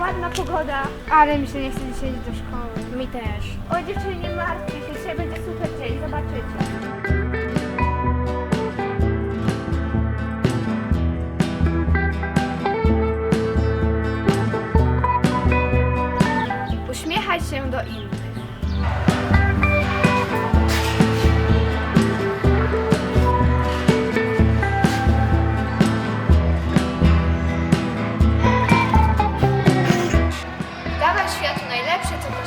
ładna pogoda. Ale mi się nie chce dzisiaj iść do szkoły. Mi też. O dziewczyny, nie martwcie się, dzisiaj będzie super dzień, zobaczycie. Uśmiechaj się do innych.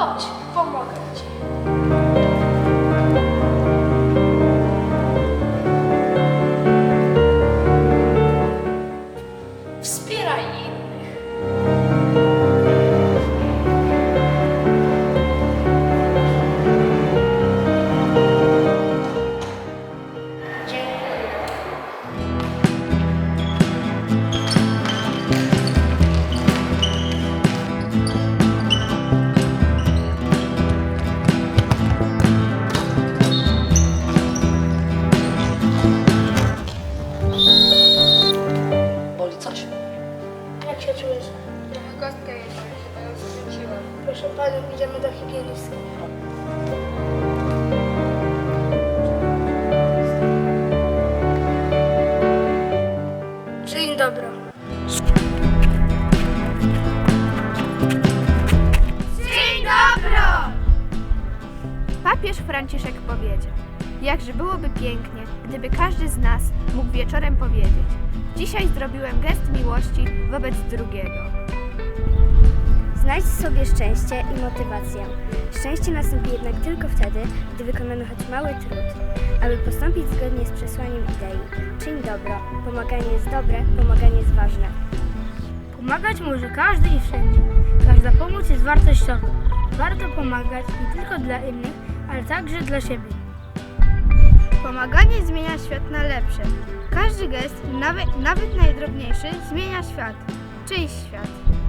哦。Panią, idziemy do higienistki. Dzień dobry. Dzień dobry! Papież Franciszek powiedział, jakże byłoby pięknie, gdyby każdy z nas mógł wieczorem powiedzieć Dzisiaj zrobiłem gest miłości wobec drugiego. Znajdź sobie szczęście i motywację. Szczęście nastąpi jednak tylko wtedy, gdy wykonamy choć mały trud, aby postąpić zgodnie z przesłaniem idei. Czyń dobro. Pomaganie jest dobre, pomaganie jest ważne. Pomagać może każdy i wszędzie. Każda pomoc jest wartościowa. Warto pomagać nie tylko dla innych, ale także dla siebie. Pomaganie zmienia świat na lepsze. Każdy gest, nawet, nawet najdrobniejszy, zmienia świat. Czyjś świat.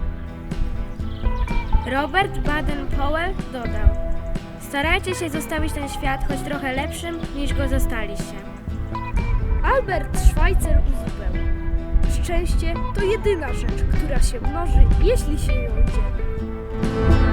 Robert Baden-Powell dodał: Starajcie się zostawić ten świat choć trochę lepszym niż go zastaliście. Albert Schweitzer uzupełnił. Szczęście to jedyna rzecz, która się mnoży, jeśli się ją dzieli.